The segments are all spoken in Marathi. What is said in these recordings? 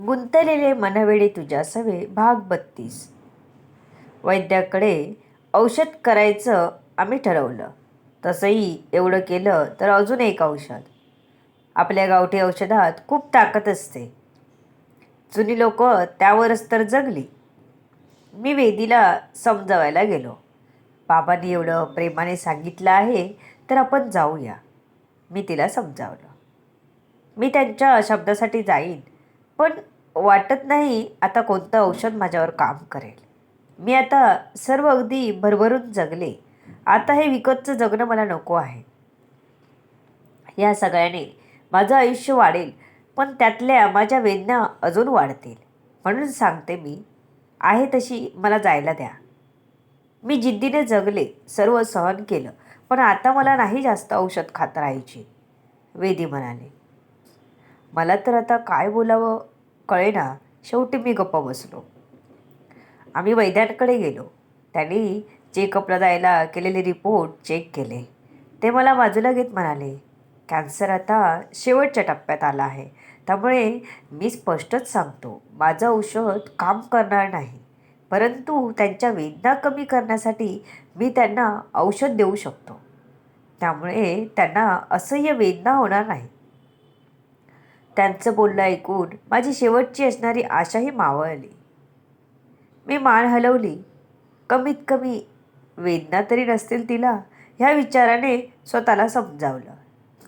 गुंतलेले मनवेळे तुझ्या सवे भाग बत्तीस. वैद्याकडे औषध करायचं आम्ही ठरवलं. तसंही एवढं केलं तर अजून एक औषध. आपल्या गावठी औषधात खूप ताकद असते. जुनी लोक त्यावरच तर जगली. मी वेदीला समजावायला गेलो. बाबांनी एवढं प्रेमाने सांगितलं आहे तर आपण जाऊया. मी तिला समजावलं. मी त्यांच्या शब्दासाठी जाईन. पण वाटत नाही आता कोणतं औषध माझ्यावर काम करेल. मी आता सर्व अगदी भरभरून जगले. आता हे विकतचं जगणं मला नको आहे. या सगळ्याने माझं आयुष्य वाढेल पण त्यातल्या माझ्या वेदना अजून वाढतील. म्हणून सांगते मी आहे तशी मला जायला द्या. मी जिद्दीने जगले सर्व सहन केलं पण आता मला नाही जास्त औषध खात राहायची वेदी म्हणाले. मला तर आता काय बोलावं? कळेना शेवटी मी गप्प बसलो. आम्ही वैद्यांकडे गेलो. त्यांनी चेकअपला जायला केलेले रिपोर्ट चेक केले. ते मला बाजूला घेत म्हणाले कॅन्सर आता शेवटच्या टप्प्यात आला आहे. त्यामुळे मी स्पष्टच सांगतो माझं औषध काम करणार नाही. परंतु त्यांच्या वेदना कमी करण्यासाठी मी त्यांना औषध देऊ शकतो. त्यामुळे त्यांना असह्य वेदना होणार नाही त्यांचं बोलणं ऐकून माझी शेवटची असणारी आशाही मावळली. मी मान हलवली. कमीत कमी वेदना तरी नसतील तिला ह्या विचाराने स्वतःला समजावलं.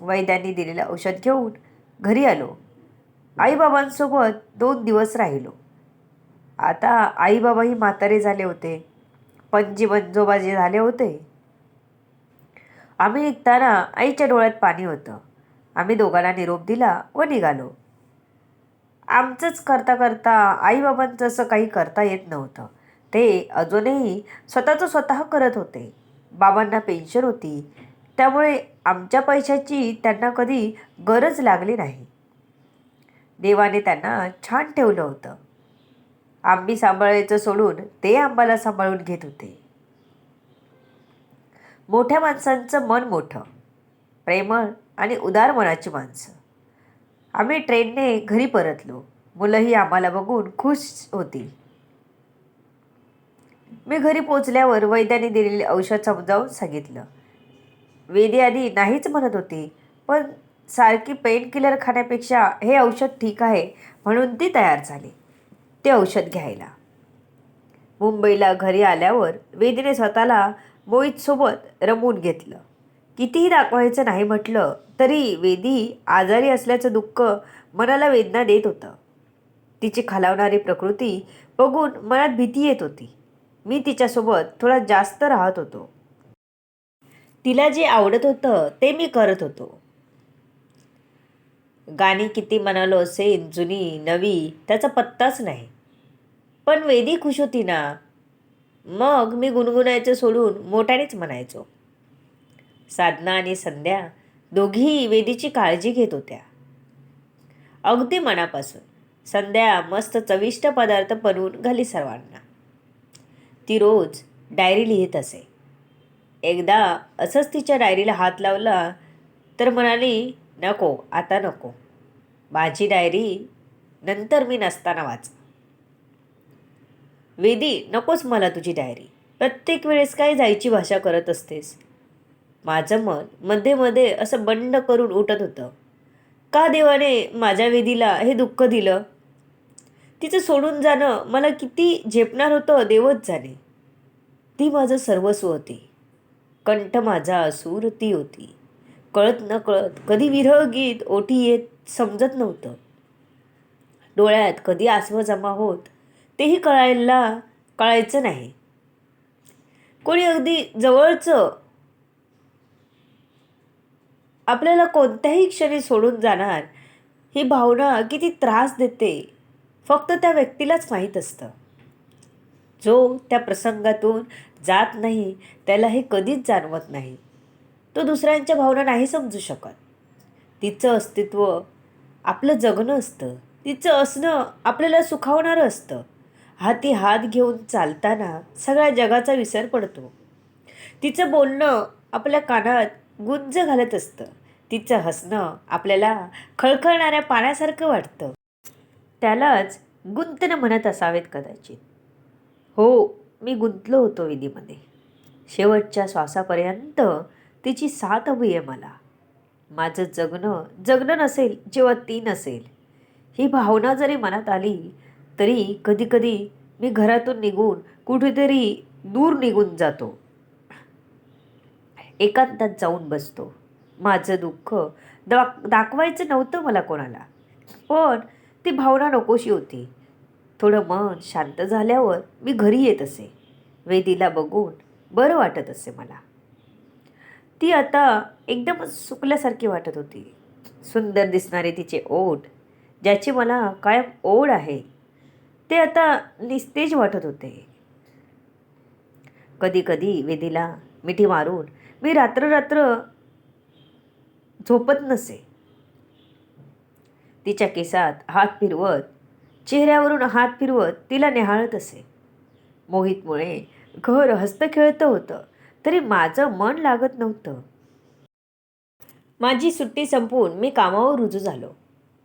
वैद्यांनी दिलेलं औषध घेऊन घरी आलो. आईबाबांसोबत दोन दिवस राहिलो. आता आईबाबाही म्हातारे झाले होते. पणजी मंजोबाजे झाले होते. आम्ही निघताना आईच्या डोळ्यात पाणी होतं. आम्ही दोघांना निरोप दिला व निघालो. आमचंच करता करता आईबाबांचं असं काही करता येत नव्हतं. ते अजूनही स्वतःचं स्वतः करत होते. बाबांना पेन्शन होती. त्यामुळे आमच्या पैशाची त्यांना कधी गरज लागली नाही. देवाने त्यांना छान ठेवलं होतं. आम्ही सांभाळायचं सोडून ते आम्हाला सांभाळून घेत होते. मोठ्या माणसांचं मन मोठं. प्रेमळ आणि उदार मनाची माणसं. आम्ही ट्रेनने घरी परतलो. मुलंही आम्हाला बघून खुश होती मी घरी पोचल्यावर वैद्याने दिलेले औषध समजावून सांगितलं. वेदी आधी नाहीच म्हणत होती पण सारखी पेन किलर खाण्यापेक्षा हे औषध ठीक आहे म्हणून ती तयार झाली. ते औषध घ्यायला. मुंबईला घरी आल्यावर वेदीने स्वतःला मोहितसोबत रमवून घेतलं. कितीही दाखवायचं नाही म्हटलं तरी वेदी आजारी असल्याचं दुःख मनाला वेदना देत होतं. तिची खालावणारी प्रकृती बघून मनात भीती येत होती. मी तिच्यासोबत थोडा जास्त राहत होतो. तिला जे आवडत होतं ते मी करत होतो. गाणी किती म्हणालो असेल जुनी नवी त्याचा पत्ताच नाही. पण वेदी खुश होती ना. मग मी गुणगुणायचं सोडून मोठ्यानेच म्हणायचो. साधना आणि संध्या दोघीही वेदीची काळजी घेत होत्या. अगदी मनापासून संध्या मस्त चविष्ट पदार्थ बनवून घाली सर्वांना. ती रोज डायरी लिहित असे. एकदा असंच तिच्या डायरीला हात लावला तर म्हणाली नको आता नको. माझी डायरी नंतर मी नसताना वाच. वेदी नकोच मला तुझी डायरी. प्रत्येक वेळेस काय जायची भाषा करत असतेस? माझं मनमध्ये मध्ये असं बंड करून उठत होतं. का देवाने माझ्या वेदीला हे दुःख दिलं? तिचं सोडून जाणं मला किती झेपणार होतं देवच जाणे. ती माझं सर्वस्व होती. कंठ माझा असूर ती होती. कळत न कळत कधी विरह गीत ओठी येत समजत नव्हतं. डोळ्यात कधी आसवं जमा होत तेही कळायला कळायचं नाही. कोणी अगदी जवळचं आपल्याला कोणत्याही क्षणी सोडून जाणार ही भावना किती त्रास देते फक्त त्या व्यक्तीलाच माहीत असतं. जो त्या प्रसंगातून जात नाही त्याला हे कधीच जाणवत नाही. तो दुसऱ्यांच्या भावना नाही समजू शकत. तिचं अस्तित्व आपलं जगणं असतं. तिचं असणं आपल्याला सुखावणारं असतं. हाती हात घेऊन चालताना सगळ्या जगाचा विसर पडतो. तिचं बोलणं आपल्या कानात गुंज घालत असतं. तिचं हसणं आपल्याला खळखळणाऱ्या पाण्यासारखं वाटतं. त्यालाच गुंतन म्हणत असावेत कदाचित. हो मी गुंतलो होतो विधीमध्ये. शेवटच्या श्वासापर्यंत तिची साथ हवी आहे मला. माझं जगणं जगणं नसेल जेव्हा ती नसेल. ही भावना जरी मनात आली तरी कधीकधी मी घरातून निघून कुठेतरी दूर निघून जातो. एकांतात जाऊन बसतो. माझं दुःख दा दाखवायचं नव्हतं मला कोणाला. पण ती भावना नकोशी होती. थोडं मन शांत झाल्यावर मी घरी येत असे. वेदीला बघून बरं वाटत असे मला. ती आता एकदमच सुकल्यासारखी वाटत होती. सुंदर दिसणारे तिचे ओठ ज्याची मला कायम ओढ आहे ते आता निस्तेज वाटत होते. कधी कधी वेदीला मिठी मारून मी रात्र रात्र झोपत नसे. तिच्या केसात हात फिरवत चेहऱ्यावरून हात फिरवत तिला निहाळत असे. मोहितमुळे घर हस्त खेळतं होतं तरी माझं मन लागत नव्हतं. माझी सुट्टी संपवून मी कामावर रुजू झालो.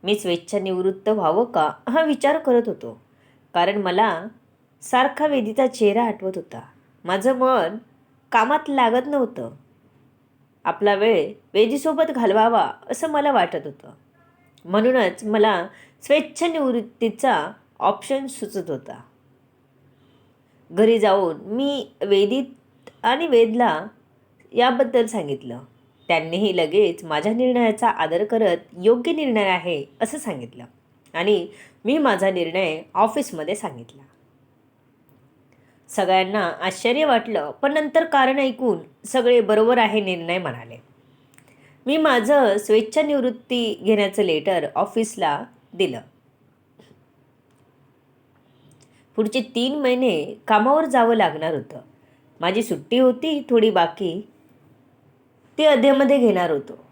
मी स्वेच्छानिवृत्त व्हावं का हा विचार करत होतो. कारण मला सारखा वेदीचा चेहरा आठवत होता. माझं मन कामात लागत नव्हतं. आपला वेळ वेदीसोबत घालवावा असं मला वाटत होतं. म्हणूनच मला स्वेच्छनिवृत्तीचा ऑप्शन सुचत होता. घरी जाऊन मी वेदीत आणि वेदला याबद्दल सांगितलं. त्यांनीही लगेच माझ्या निर्णयाचा आदर करत योग्य निर्णय आहे असं सांगितलं. आणि मी माझा निर्णय ऑफिसमध्ये सांगितला. सगळ्यांना आश्चर्य वाटलं पण नंतर कारण ऐकून सगळे बरोबर आहे निर्णय म्हणाले. मी माझं स्वेच्छानिवृत्ती घेण्याचं लेटर ऑफिसला दिलं. पुढचे तीन महिने कामावर जावं लागणार होतं. माझी सुट्टी होती थोडी बाकी ती अध्यामध्ये घेणार होतो.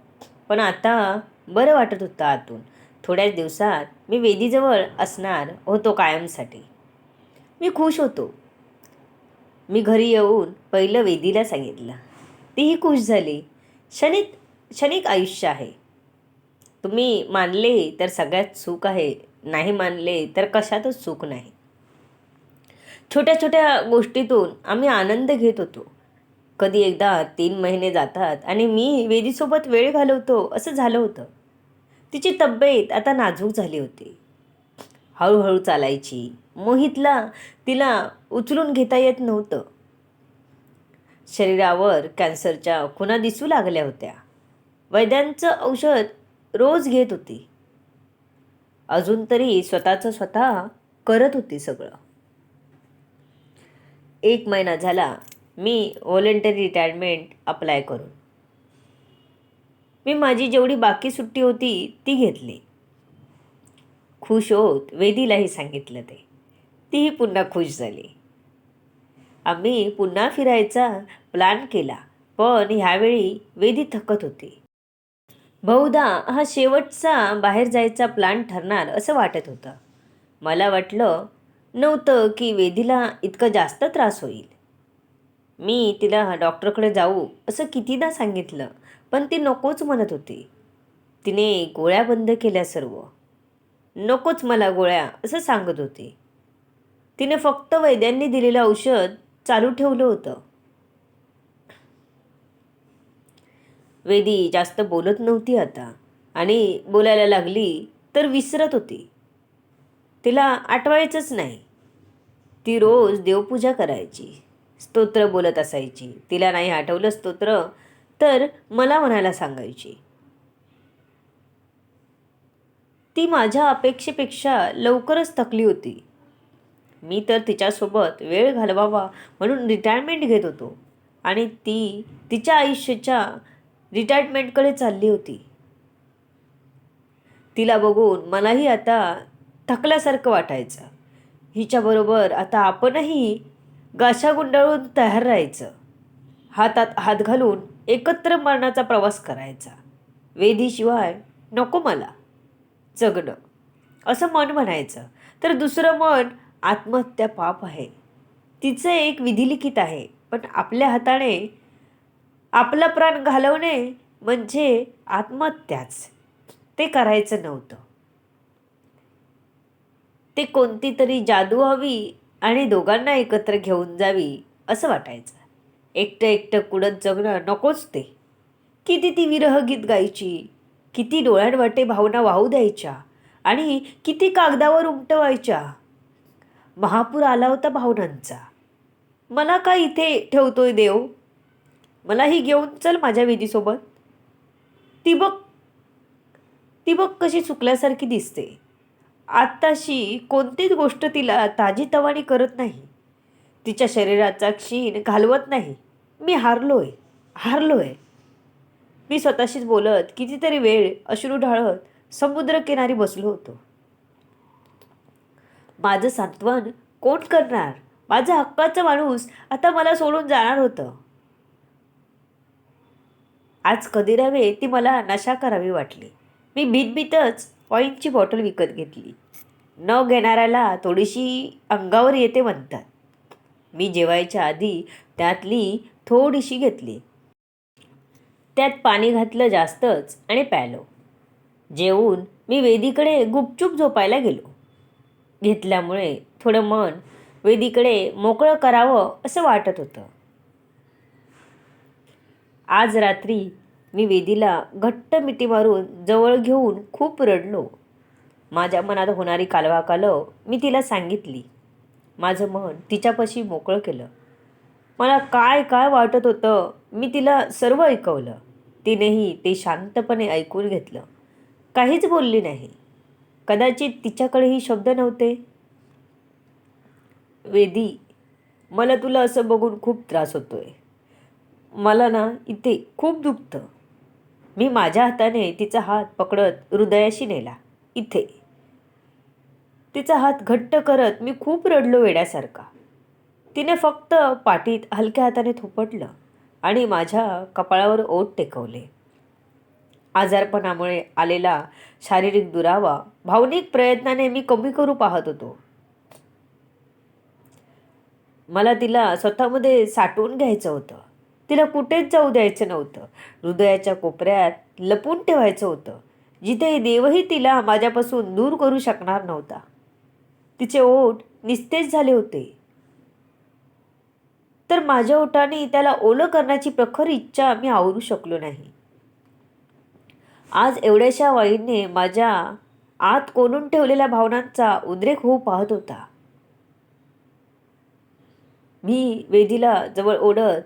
पण आता बरं वाटत होतं आतून. थोड्याच दिवसात मी वेदीजवळ असणार होतो कायमसाठी. मी खुश होतो. मी घरी येऊन पहिलं वेदीला सांगितलं. तीही खुश झाली. क्षणिक क्षणिक आयुष्य आहे. तुम्ही मानले तर सगळ्यात सुख आहे. नाही मानले तर कशातच सुख नाही. छोट्या छोट्या गोष्टीतून आम्ही आनंद घेत होतो. कधी एकदा तीन महिने जातात आणि मी वेदीसोबत वेळ घालवतो असं झालं होतं. तिची तब्येत आता नाजूक झाली होती. हळूहळू चालायची. मोहितला तिला उचलून घेता येत नव्हतं. शरीरावर कॅन्सरच्या खुणा दिसू लागल्या होत्या. वैद्यांचं औषध रोज घेत होती. अजून तरी स्वतःचं स्वतः करत होती सगळं. एक महिना झाला मी व्हॉलेंटरी रिटायरमेंट अप्लाय करून. मी माझी जेवढी बाकी सुट्टी होती ती घेतली. खुश होत वेदीलाही सांगितलं ते. तीही पुन्हा खुश झाली. आम्ही पुन्हा फिरायचा प्लॅन केला पण ह्यावेळी वेदी थकत होती. बहुधा हा शेवटचा बाहेर जायचा प्लॅन ठरणार असं वाटत होतं. मला वाटलं नव्हतं की वेदीला इतका जास्त त्रास होईल. मी तिला डॉक्टरकडे जाऊ असं कितीदा सांगितलं पण ती नकोच म्हणत होती. तिने गोळ्या बंद केल्या सर्व. नकोच मला गोळ्या असं सांगत होती. तिने फक्त वैद्यांनी दिलेलं औषध चालू ठेवलं होतं. वेदी जास्त बोलत नव्हती आता आणि बोलायला लागली तर विसरत होती. तिला आठवायचंच नाही. ती रोज देवपूजा करायची स्तोत्र बोलत असायची. तिला नाही आठवलं स्तोत्र तर मला म्हणायला सांगायची. ती माझ्या अपेक्षेपेक्षा लवकरच थकली होती. मी तर तिच्यासोबत वेळ घालवावा म्हणून रिटायरमेंट घेत होतो आणि ती तिच्या आयुष्याच्या रिटायरमेंटकडे चालली होती. तिला बघून मलाही आता थकल्यासारखं वाटायचं. हिच्याबरोबर आता आपणही गाशा गुंडाळून तयार राहायचं. हातात हात घालून एकत्र मरणाचा प्रवास करायचा. वेधीशिवाय नको मला. जगणं. असं मन म्हणायचं. तर दुसरं मन आत्महत्या पाप आहे. तिचं एक विधिलिखित आहे. पण आपल्या हाताने आपला प्राण घालवणे म्हणजे आत्महत्याच. ते करायचं नव्हतं. ते कोणती तरी जादू हवी आणि दोघांना एकत्र घेऊन जावी असं वाटायचं. एकटं एकटं कुडत जगणं नकोच ते. किती ती विरह गीत गायची. किती डोळ्यांवाटे भावना वाहू द्यायच्या आणि किती कागदावर उमटवायच्या? महापूर आला होता भावनांचा. मला का इथे ठेवतोय देव? मलाही घेऊन चल माझ्या वेदीसोबत ती बघ ती बघ कशी चुकल्यासारखी दिसते. आत्ताशी कोणतीच गोष्ट तिला ताजीतवाणी करत नाही. तिच्या शरीराचा क्षीण घालवत नाही. मी हारलोय हारलोय. मी स्वतःशीच बोलत कितीतरी वेळ अश्रू ढाळत समुद्रकिनारी बसलो होतो. माझं सांत्वन कोण करणार? माझा हक्काचा माणूस आता मला सोडून जाणार होतं. आज कधी नव्हे ती मला नशा करावी वाटली. मी भीतभीतच वाईनची बॉटल विकत घेतली. न घेणाऱ्याला थोडीशी अंगावर येते म्हणतात. मी जेवायच्या आधी त्यातली थोडीशी घेतली. त्यात पाणी घातलं जास्तच आणि प्यालो. जेवून मी वेदीकडे गुपचूप झोपायला गेलो. घेतल्यामुळे थोडं मन वेदीकडे मोकळं करावं असं वाटत होतं. आज रात्री मी वेदीला घट्ट मिठी मारून जवळ घेऊन खूप रडलो. माझ्या मनात होणारी कालवा कालव मी तिला सांगितली. माझं मन तिच्यापाशी मोकळं केलं. मला काय काय वाटत होतं मी तिला सर्व ऐकवलं. तिनेही ते शांतपणे ऐकून घेतलं. काहीच बोलली नाही. कदाचित तिच्याकडेही शब्द नव्हते. वेदी मला तुला असं बघून खूप त्रास होतोय. मला ना इथे खूप दुखतं. मी माझ्या हाताने तिचा हात पकडत हृदयाशी नेला. इथे. तिचा हात घट्ट करत मी खूप रडलो वेड्यासारखा. तिने फक्त पाठीत हलक्या हाताने थोपटलं. आणि माझ्या कपाळावर ओठ टेकवले. आजारपणामुळे आलेला शारीरिक दुरावा भावनिक प्रयत्नाने मी कमी करू पाहत होतो. मला तिला स्वतःमध्ये साठवून घ्यायचं होतं. तिला कुठेच जाऊ द्यायचं नव्हतं. हृदयाच्या कोपऱ्यात लपून ठेवायचं होतं. जिथे देवही तिला माझ्यापासून दूर करू शकणार नव्हता. तिचे ओठ निस्तेज झाले होते. तर माझ्या ओठाने त्याला ओलं करण्याची प्रखर इच्छा मी आवरू शकलो नाही. आज एवढ्याशा वाईने माझ्या आत कोणून ठेवलेल्या भावनांचा उद्रेक होऊ पाहत होता. मी वेदीला जवळ ओढत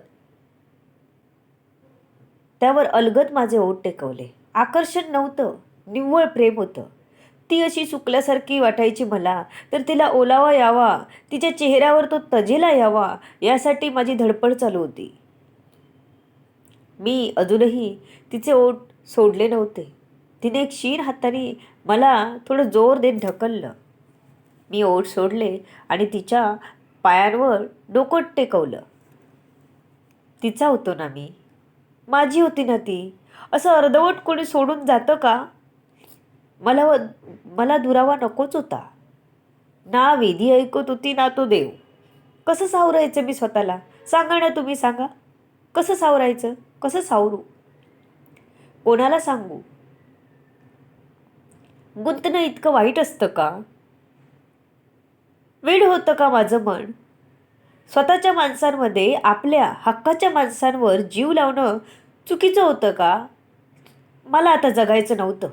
त्यावर अलगद माझे ओठ टेकवले. आकर्षण नव्हतं निव्वळ प्रेम होतं. ती अशी चुकल्यासारखी वाटायची मला. तर तिला ओलावा यावा तिच्या चेहऱ्यावर तो तजेला यावा यासाठी माझी धडपड चालू होती. मी अजूनही तिचे ओठ सोडले नव्हते. तिने एक शीर हाताने मला थोडं जोर देत ढकललं. मी ओठ सोडले आणि तिच्या पायांवर डोकं टेकवलं. तिचा होतो ना मी. माझी होती ना ती. असं अर्धवट कोणी सोडून जातं का? मला व मला दुरावा नकोच होता. ना वेदी ऐकत होती ना तो देव. कसं सावरायचं मी स्वतःला? सांगा ना तुम्ही सांगा. कसं सावरायचं? कसं सावरू? कोणाला सांगू? गुंतणं इतकं वाईट असतं का? वेळ होतं का माझं मन? स्वतःच्या माणसांमध्ये आपल्या हक्काच्या माणसांवर जीव लावणं चुकीचं होतं का? मला आता जगायचं नव्हतं.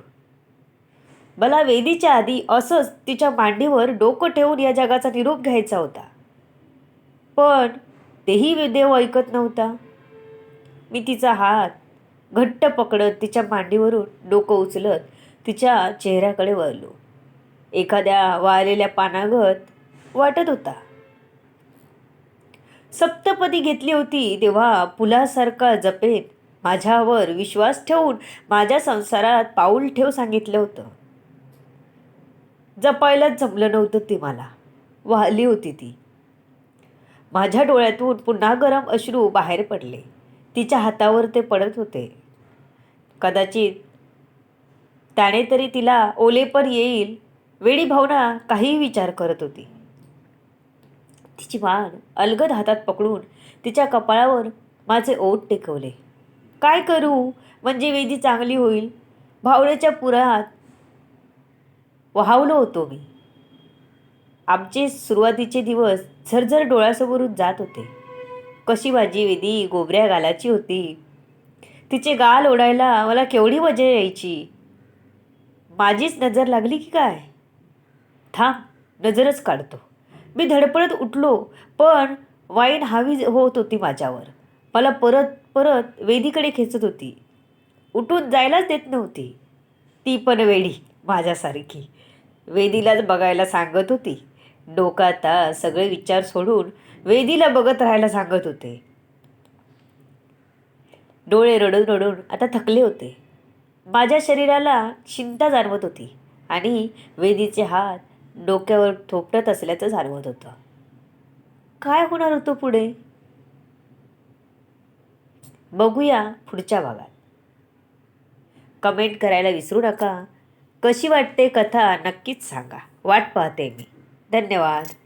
मला वेदीच्या आधी असंच तिच्या मांडीवर डोकं ठेवून या जगाचा निरोप घ्यायचा होता. पण तेही देव ऐकत नव्हता. मी तिचा हात घट्ट पकडत तिच्या मांडीवरून डोकं उचलत तिच्या चेहऱ्याकडे वळलो. एखाद्या वाळलेल्या पानागत वाटत होता. सप्तपदी घेतली होती तेव्हा पुलासारखा जपेत माझ्यावर विश्वास ठेवून माझ्या संसारात पाऊल ठेव सांगितलं होतं. जपायलाच जमलं नव्हतं ती मला. वाहली होती ती. माझ्या डोळ्यातून पुन्हा गरम अश्रू बाहेर पडले. तिच्या हातावर ते पडत होते. कदाचित त्याने तरी तिला ओलेपर येईल वेळी भावना काहीही विचार करत होती. तिची मान अलगद हातात पकडून तिच्या कपाळावर माझे ओठ टेकवले. काय करू? म्हणजे वेदी चांगली होईल. भावनेच्या पुरात वाहवलो होतो मी. आमचे सुरुवातीचे दिवस झरझर डोळ्यासमोरून जात होते. कशी माझी वेदी गोबऱ्या गालाची होती. तिचे गाल ओढायला मला केवढी मजा यायची. माझीच नजर लागली की काय? थांब नजरच काढतो. मी धडपडत उठलो पण वाईन हावी होत होती माझ्यावर. मला परत परत वेदीकडे खेचत होती. उठून जायलाच देत नव्हती. ती पण वेडी माझ्यासारखी. वेदीलाच बघायला सांगत होती. डोकाता सगळे विचार सोडून वेदीला बघत राहायला सांगत होते. डोळे रडून रडून आता थकले होते. माझ्या शरीराला चिंता जाणवत होती आणि वेदीचे हात डोक्यावर थोपटत असल्याचं जाणवत होतं. काय होणार होतं पुढे? बघूया पुढच्या भागात. कमेंट करायला विसरू नका. कशी वाटते कथा नक्कीच सांगा. वाट पाहते मी. धन्यवाद.